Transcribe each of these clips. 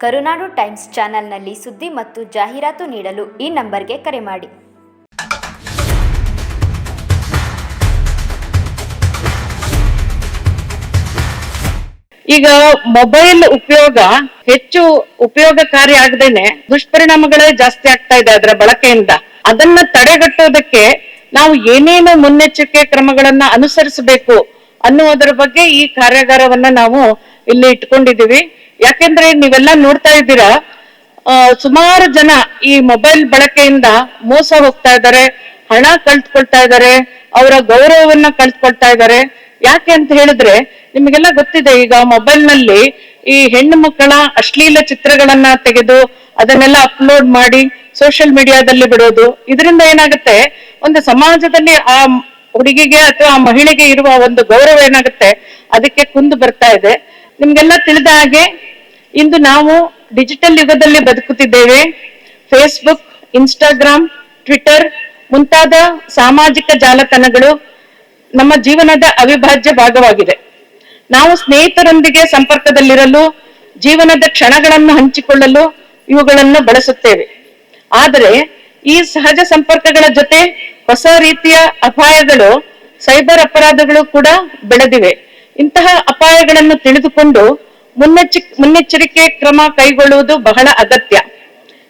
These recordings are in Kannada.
ಕರುನಾಡು ಟೈಮ್ಸ್ ಚಾನೆಲ್ನಲ್ಲಿ ಸುದ್ದಿ ಮತ್ತು ಜಾಹೀರಾತು ನೀಡಲು ಈ ನಂಬರ್ಗೆ ಕರೆ ಮಾಡಿ. ಈಗ ಮೊಬೈಲ್ ಉಪಯೋಗ ಹೆಚ್ಚು ಉಪಯೋಗಕಾರಿ ಆಗದೇನೆ ದುಷ್ಪರಿಣಾಮಗಳೇ ಜಾಸ್ತಿ ಆಗ್ತಾ ಇದೆ ಅದರ ಬಳಕೆಯಿಂದ. ಅದನ್ನ ತಡೆಗಟ್ಟೋದಕ್ಕೆ ನಾವು ಏನೇನು ಮುನ್ನೆಚ್ಚರಿಕೆ ಕ್ರಮಗಳನ್ನ ಅನುಸರಿಸಬೇಕು ಅನ್ನುವುದರ ಬಗ್ಗೆ ಈ ಕಾರ್ಯಾಗಾರವನ್ನ ನಾವು ಇಲ್ಲಿ ಇಟ್ಕೊಂಡಿದೀವಿ ಯಾಕೆಂದ್ರೆ ನೀವೆಲ್ಲ ನೋಡ್ತಾ ಇದ್ದೀರಾ ಸುಮಾರು ಜನ ಈ ಮೊಬೈಲ್ ಬಳಕೆಯಿಂದ ಮೋಸ ಹೋಗ್ತಾ ಇದ್ದಾರೆ, ಹಣ ಕಳ್ತ್ಕೊಳ್ತಾ ಇದ್ದಾರೆ, ಅವರ ಗೌರವವನ್ನ ಕಳ್ತ್ಕೊಳ್ತಾ ಇದ್ದಾರೆ. ಯಾಕೆ ಅಂತ ಹೇಳಿದ್ರೆ, ನಿಮಗೆಲ್ಲ ಗೊತ್ತಿದೆ, ಈಗ ಮೊಬೈಲ್ನಲ್ಲಿ ಈ ಹೆಣ್ಣು ಮಕ್ಕಳ ಅಶ್ಲೀಲ ಚಿತ್ರಗಳನ್ನ ತೆಗೆದು ಅದನ್ನೆಲ್ಲ ಅಪ್ಲೋಡ್ ಮಾಡಿ ಸೋಷಿಯಲ್ ಮೀಡಿಯಾದಲ್ಲಿ ಬಿಡೋದು. ಇದರಿಂದ ಏನಾಗುತ್ತೆ, ಒಂದು ಸಮಾಜದಲ್ಲಿ ಆ ಹುಡುಗಿಗೆ ಅಥವಾ ಆ ಮಹಿಳೆಗೆ ಇರುವ ಒಂದು ಗೌರವ ಏನಾಗುತ್ತೆ, ಅದಕ್ಕೆ ಕುಂದು ಬರ್ತಾ ಇದೆ. ನಿಮ್ಗೆಲ್ಲ ತಿಳಿದ ಹಾಗೆ ಇಂದು ನಾವು ಡಿಜಿಟಲ್ ಯುಗದಲ್ಲಿ ಬದುಕುತ್ತಿದ್ದೇವೆ. ಫೇಸ್ಬುಕ್ ಇನ್ಸ್ಟಾಗ್ರಾಮ್ ಟ್ವಿಟರ್ ಮುಂತಾದ ಸಾಮಾಜಿಕ ಜಾಲತಾಣಗಳು ನಮ್ಮ ಜೀವನದ ಅವಿಭಾಜ್ಯ ಭಾಗವಾಗಿದೆ. ನಾವು ಸ್ನೇಹಿತರೊಂದಿಗೆ ಸಂಪರ್ಕದಲ್ಲಿರಲು, ಜೀವನದ ಕ್ಷಣಗಳನ್ನು ಹಂಚಿಕೊಳ್ಳಲು ಇವುಗಳನ್ನು ಬಳಸುತ್ತೇವೆ. ಆದರೆ ಈ ಸಹಜ ಸಂಪರ್ಕಗಳ ಜೊತೆ ಹೊಸ ರೀತಿಯ ಅಪಾಯಗಳು, ಸೈಬರ್ ಅಪರಾಧಗಳು ಕೂಡ ಬೆಳೆದಿವೆ. ಇಂತಹ ಅಪಾಯಗಳನ್ನು ತಿಳಿದುಕೊಂಡು ಮುನ್ನೆಚ್ಚ, ಮುನ್ನೆಚ್ಚರಿಕೆ ಕ್ರಮ ಕೈಗೊಳ್ಳುವುದು ಬಹಳ ಅಗತ್ಯ.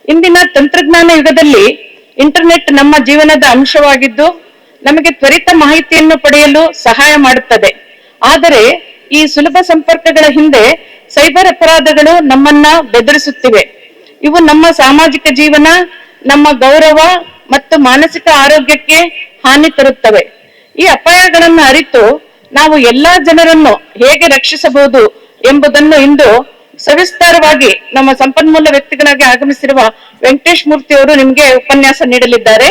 ಇಂದಿನ ತಂತ್ರಜ್ಞಾನ ಯುಗದಲ್ಲಿ ಇಂಟರ್ನೆಟ್ ನಮ್ಮ ಜೀವನದ ಅಂಶವಾಗಿದ್ದು, ನಮಗೆ ತ್ವರಿತ ಮಾಹಿತಿಯನ್ನು ಪಡೆಯಲು ಸಹಾಯ ಮಾಡುತ್ತದೆ. ಆದರೆ, ಈ ಸುಲಭ ಸಂಪರ್ಕಗಳ ಹಿಂದೆ ಸೈಬರ್ ಅಪರಾಧಗಳು ನಮ್ಮನ್ನ ಬೆದರಿಸುತ್ತಿವೆ. ಇವು ನಮ್ಮ ಸಾಮಾಜಿಕ ಜೀವನ, ನಮ್ಮ ಗೌರವ ಮತ್ತು ಮಾನಸಿಕ ಆರೋಗ್ಯಕ್ಕೆ ಹಾನಿ ತರುತ್ತವೆ. ಈ ಅಪಾಯಗಳನ್ನು ಅರಿತು ನಾವು ಎಲ್ಲಾ ಜನರನ್ನು ಹೇಗೆ ರಕ್ಷಿಸಬಹುದು ಎಂಬುದನ್ನು ಇಂದು ಸವಿಸ್ತಾರವಾಗಿ ನಮ್ಮ ಸಂಪನ್ಮೂಲ ವ್ಯಕ್ತಿಗಳಾಗಿ ಆಗಮಿಸಿರುವ ವೆಂಕಟೇಶ್ ಮೂರ್ತಿ ಅವರು ನಿಮಗೆ ಉಪನ್ಯಾಸ ನೀಡಲಿದ್ದಾರೆ.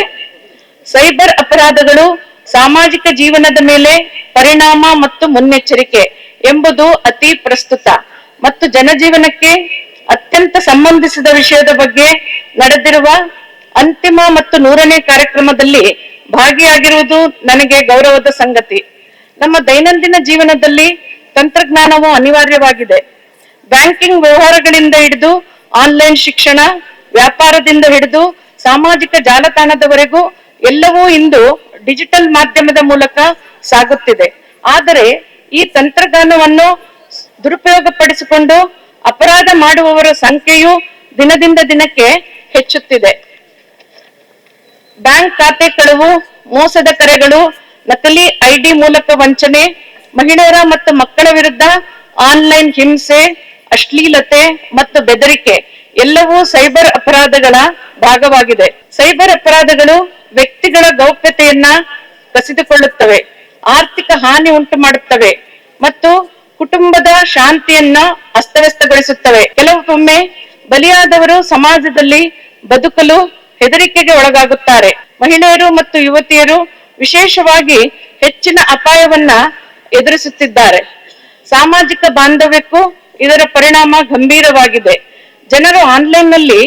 ಸೈಬರ್ ಅಪರಾಧಗಳು ಸಾಮಾಜಿಕ ಜೀವನದ ಮೇಲೆ ಪರಿಣಾಮ ಮತ್ತು ಮುನ್ನೆಚ್ಚರಿಕೆ ಎಂಬುದು ಅತಿ ಪ್ರಸ್ತುತ ಮತ್ತು ಜನಜೀವನಕ್ಕೆ ಅತ್ಯಂತ ಸಂಬಂಧಿಸಿದ ವಿಷಯದ ಬಗ್ಗೆ ನಡೆದಿರುವ ಅಂತಿಮ ಮತ್ತು ನೂರನೇ ಕಾರ್ಯಕ್ರಮದಲ್ಲಿ ಭಾಗಿಯಾಗಿರುವುದು ನನಗೆ ಗೌರವದ ಸಂಗತಿ. ನಮ್ಮ ದೈನಂದಿನ ಜೀವನದಲ್ಲಿ ತಂತ್ರಜ್ಞಾನವು ಅನಿವಾರ್ಯವಾಗಿದೆ. ಬ್ಯಾಂಕಿಂಗ್ ವ್ಯವಹಾರಗಳಿಂದ ಹಿಡಿದು ಆನ್ಲೈನ್ ಶಿಕ್ಷಣ, ವ್ಯಾಪಾರದಿಂದ ಹಿಡಿದು ಸಾಮಾಜಿಕ ಜಾಲತಾಣದವರೆಗೂ ಎಲ್ಲವೂ ಇಂದು ಡಿಜಿಟಲ್ ಮಾಧ್ಯಮದ ಮೂಲಕ ಸಾಗುತ್ತಿದೆ. ಆದರೆ ಈ ತಂತ್ರಜ್ಞಾನವನ್ನು ದುರುಪಯೋಗಪಡಿಸಿಕೊಂಡು ಅಪರಾಧ ಮಾಡುವವರ ಸಂಖ್ಯೆಯು ದಿನದಿಂದ ದಿನಕ್ಕೆ ಹೆಚ್ಚುತ್ತಿದೆ. ಬ್ಯಾಂಕ್ ಖಾತೆ ಕಳವು, ಮೋಸದ ಕರೆಗಳು ನಕಲಿ ಐಡಿ ಮೂಲಕ ವಂಚನೆ, ಮಹಿಳೆಯರ ಮತ್ತು ಮಕ್ಕಳ ವಿರುದ್ಧ ಆನ್ಲೈನ್ ಹಿಂಸೆ, ಅಶ್ಲೀಲತೆ ಮತ್ತು ಬೆದರಿಕೆ ಎಲ್ಲವೂ ಸೈಬರ್ ಅಪರಾಧಗಳ ಭಾಗವಾಗಿದೆ. ಸೈಬರ್ ಅಪರಾಧಗಳು ವ್ಯಕ್ತಿಗಳ ಗೌಪ್ಯತೆಯನ್ನ ಕಸಿದುಕೊಳ್ಳುತ್ತವೆ, ಆರ್ಥಿಕ ಹಾನಿ ಉಂಟು ಮಾಡುತ್ತವೆ ಮತ್ತು ಕುಟುಂಬದ ಶಾಂತಿಯನ್ನ ಅಸ್ತವ್ಯಸ್ತಗೊಳಿಸುತ್ತವೆ. ಕೆಲವೊಮ್ಮೆ ಬಲಿಯಾದವರು ಸಮಾಜದಲ್ಲಿ ಬದುಕಲು ಹೆದರಿಕೆಗೆ ಒಳಗಾಗುತ್ತಾರೆ. ಮಹಿಳೆಯರು ಮತ್ತು ಯುವತಿಯರು ವಿಶೇಷವಾಗಿ ಹೆಚ್ಚಿನ ಅಪಾಯವನ್ನ ಎದುರಿಸುತ್ತಿದ್ದಾರೆ. ಸಾಮಾಜಿಕ ಬಾಂಧವ್ಯಕ್ಕೂ ಇದರ ಪರಿಣಾಮ ಗಂಭೀರವಾಗಿದೆ. ಜನರು ಆನ್ಲೈನ್ನಲ್ಲಿ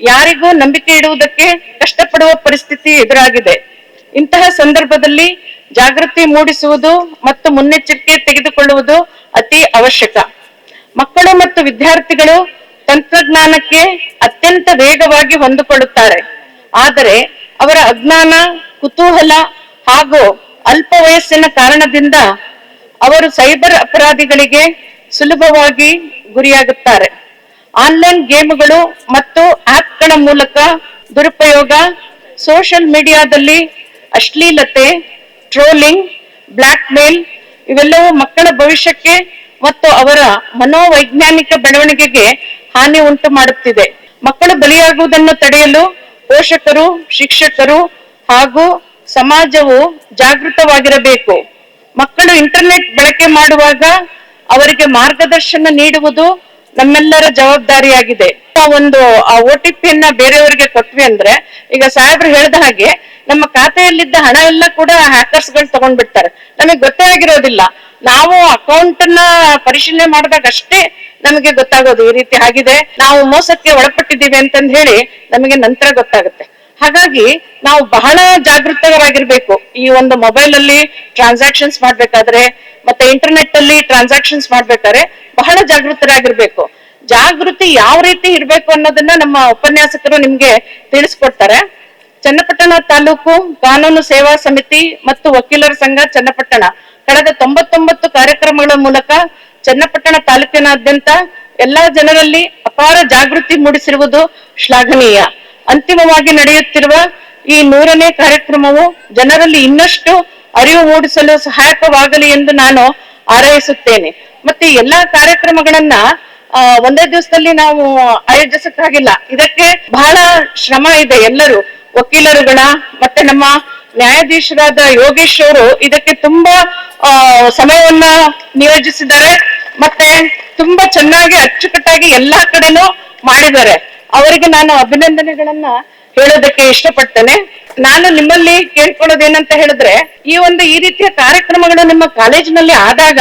ಯಾರಿಗೂ ನಂಬಿಕೆ ಇಡುವುದಕ್ಕೆ ಕಷ್ಟಪಡುವ ಪರಿಸ್ಥಿತಿ ಎದುರಾಗಿದೆ. ಇಂತಹ ಸಂದರ್ಭದಲ್ಲಿ ಜಾಗೃತಿ ಮೂಡಿಸುವುದು ಮತ್ತು ಮುನ್ನೆಚ್ಚರಿಕೆ ತೆಗೆದುಕೊಳ್ಳುವುದು ಅತಿ ಅವಶ್ಯಕ. ಮಕ್ಕಳು ಮತ್ತು ವಿದ್ಯಾರ್ಥಿಗಳು ತಂತ್ರಜ್ಞಾನಕ್ಕೆ ಅತ್ಯಂತ ವೇಗವಾಗಿ ಹೊಂದಿಕೊಳ್ಳುತ್ತಾರೆ. ಆದರೆ ಅವರ ಅಜ್ಞಾನ, ಕುತೂಹಲ ಹಾಗೂ ಅಲ್ಪ ವಯಸ್ಸಿನ ಕಾರಣದಿಂದ ಅವರು ಸೈಬರ್ ಅಪರಾಧಿಗಳಿಗೆ ಸುಲಭವಾಗಿ ಗುರಿಯಾಗುತ್ತಾರೆ. ಆನ್ಲೈನ್ ಗೇಮ್ಗಳು ಮತ್ತು ಆಪ್ಗಳ ಮೂಲಕ ದುರುಪಯೋಗ ಸೋಷಿಯಲ್ ಮೀಡಿಯಾದಲ್ಲಿ ಅಶ್ಲೀಲತೆ, ಟ್ರೋಲಿಂಗ್ ಬ್ಲಾಕ್ ಮೇಲ್ ಇವೆಲ್ಲವೂ ಮಕ್ಕಳ ಭವಿಷ್ಯಕ್ಕೆ ಮತ್ತು ಅವರ ಮನೋವೈಜ್ಞಾನಿಕ ಬೆಳವಣಿಗೆಗೆ ಹಾನಿ ಉಂಟು ಮಾಡುತ್ತಿದೆ. ಮಕ್ಕಳು ಬಲಿಯಾಗುವುದನ್ನು ತಡೆಯಲು ಪೋಷಕರು, ಶಿಕ್ಷಕರು ಹಾಗೂ ಸಮಾಜವು ಜಾಗೃತವಾಗಿರಬೇಕು. ಮಕ್ಕಳು ಇಂಟರ್ನೆಟ್ ಬಳಕೆ ಮಾಡುವಾಗ ಅವರಿಗೆ ಮಾರ್ಗದರ್ಶನ ನೀಡುವುದು ನಮ್ಮೆಲ್ಲರ ಜವಾಬ್ದಾರಿಯಾಗಿದೆ. ಒಂದು, ಆ ಒ ಟಿ ಪಿಯನ್ನ ಬೇರೆಯವರಿಗೆ ಕೊಟ್ವಿ ಅಂದ್ರೆ, ಈಗ ಸಾಹೇಬ್ರು ಹೇಳ್ದ ಹಾಗೆ ನಮ್ಮ ಖಾತೆಯಲ್ಲಿದ್ದ ಹಣ ಎಲ್ಲ ಕೂಡ ಹ್ಯಾಕರ್ಸ್ಗಳು ತಗೊಂಡ್ಬಿಡ್ತಾರೆ. ನಮಗೆ ಗೊತ್ತೇ ಆಗಿರೋದಿಲ್ಲ. ನಾವು ಅಕೌಂಟ್ನ ಪರಿಶೀಲನೆ ಮಾಡಿದಾಗ ಅಷ್ಟೇ ನಮಗೆ ಗೊತ್ತಾಗೋದು ಈ ರೀತಿ ಆಗಿದೆ. ನಾವು ಮೋಸಕ್ಕೆ ಒಳಪಟ್ಟಿದ್ದೀವಿ ಅಂತಂದ್ ಹೇಳಿ ನಮಗೆ ನಂತರ ಗೊತ್ತಾಗುತ್ತೆ. ಹಾಗಾಗಿ ನಾವು ಬಹಳ ಜಾಗೃತರಾಗಿರ್ಬೇಕು. ಈ ಒಂದು ಮೊಬೈಲ್ ಅಲ್ಲಿ ಟ್ರಾನ್ಸಾಕ್ಷನ್ಸ್ ಮಾಡ್ಬೇಕಾದ್ರೆ, ಮತ್ತೆ ಇಂಟರ್ನೆಟ್ ಅಲ್ಲಿ ಟ್ರಾನ್ಸಾಕ್ಷನ್ಸ್ ಮಾಡ್ಬೇಕಾದ್ರೆ ಬಹಳ ಜಾಗೃತರಾಗಿರ್ಬೇಕು. ಜಾಗೃತಿ ಯಾವ ರೀತಿ ಇರ್ಬೇಕು ಅನ್ನೋದನ್ನ ನಮ್ಮ ಉಪನ್ಯಾಸಕರು ನಿಮ್ಗೆ ತಿಳಿಸ್ಕೊಡ್ತಾರೆ. ಚನ್ನಪಟ್ಟಣ ತಾಲೂಕು ಕಾನೂನು ಸೇವಾ ಸಮಿತಿ ಮತ್ತು ವಕೀಲರ ಸಂಘ ಚನ್ನಪಟ್ಟಣ. ಕಳೆದ ತೊಂಬತ್ತೊಂಬತ್ತು ಕಾರ್ಯಕ್ರಮಗಳ ಮೂಲಕ ಚನ್ನಪಟ್ಟಣ ತಾಲೂಕಿನಾದ್ಯಂತ ಎಲ್ಲಾ ಜನರಲ್ಲಿ ಅಪಾರ ಜಾಗೃತಿ ಮೂಡಿಸಿರುವುದು ಶ್ಲಾಘನೀಯ. ಅಂತಿಮವಾಗಿ ನಡೆಯುತ್ತಿರುವ ಈ ನೂರನೇ ಕಾರ್ಯಕ್ರಮವು ಜನರಲ್ಲಿ ಇನ್ನಷ್ಟು ಅರಿವು ಮೂಡಿಸಲು ಸಹಾಯಕವಾಗಲಿ ಎಂದು ನಾನು ಹಾರೈಸುತ್ತೇನೆ ಮತ್ತೆ ಎಲ್ಲಾ ಕಾರ್ಯಕ್ರಮಗಳನ್ನ ಒಂದೇ ದಿವಸದಲ್ಲಿ ನಾವು ಆಯೋಜಿಸಕ್ಕಾಗಿಲ್ಲ. ಇದಕ್ಕೆ ಬಹಳ ಶ್ರಮ ಇದೆ ಎಲ್ಲರೂ. ವಕೀಲರುಗಳ ಮತ್ತೆ ನಮ್ಮ ನ್ಯಾಯಾಧೀಶರಾದ ಯೋಗೇಶ್ ಅವರು ಇದಕ್ಕೆ ತುಂಬಾ ಸಮಯವನ್ನ ನಿಯೋಜಿಸಿದ್ದಾರೆ. ಮತ್ತೆ ತುಂಬಾ ಚೆನ್ನಾಗಿ ಅಚ್ಚುಕಟ್ಟಾಗಿ ಎಲ್ಲಾ ಕಡೆನೂ ಮಾಡಿದ್ದಾರೆ. ಅವರಿಗೆ ನಾನು ಅಭಿನಂದನೆಗಳನ್ನ ಹೇಳೋದಕ್ಕೆ ಇಷ್ಟಪಡ್ತೇನೆ. ನಾನು ನಿಮ್ಮಲ್ಲಿ ಕೇಳ್ಕೊಳ್ಳೋದೇನಂತ ಹೇಳಿದ್ರೆ, ಈ ಒಂದು ಈ ರೀತಿಯ ಕಾರ್ಯಕ್ರಮಗಳು ನಿಮ್ಮ ಕಾಲೇಜಿನಲ್ಲಿ ಆದಾಗ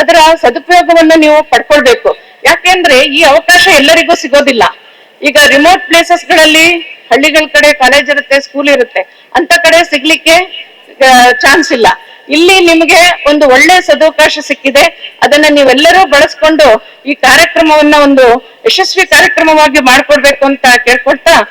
ಅದರ ಸದುಪಯೋಗವನ್ನು ನೀವು ಪಡ್ಕೊಳ್ಬೇಕು. ಯಾಕೆಂದ್ರೆ ಈ ಅವಕಾಶ ಎಲ್ಲರಿಗೂ ಸಿಗೋದಿಲ್ಲ. ಈಗ ರಿಮೋಟ್ ಪ್ಲೇಸಸ್ಗಳಲ್ಲಿ ಹಳ್ಳಿಗಳ ಕಡೆ ಕಾಲೇಜ್ ಇರುತ್ತೆ ಸ್ಕೂಲ್ ಇರುತ್ತೆ. ಅಂತ ಕಡೆ ಸಿಗ್ಲಿಕ್ಕೆ ಚಾನ್ಸ್ ಇಲ್ಲ. ಇಲ್ಲಿ ನಿಮಗೆ ಒಂದು ಒಳ್ಳೆ ಸದವಕಾಶ ಸಿಕ್ಕಿದೆ. ಅದನ್ನ ನೀವೆಲ್ಲರೂ ಬಳಸ್ಕೊಂಡು ಈ ಕಾರ್ಯಕ್ರಮವನ್ನ ಒಂದು ಯಶಸ್ವಿ ಕಾರ್ಯಕ್ರಮವಾಗಿ ಮಾಡ್ಕೊಡ್ಬೇಕು ಅಂತ ಕೇಳ್ಕೊಳ್ತಾ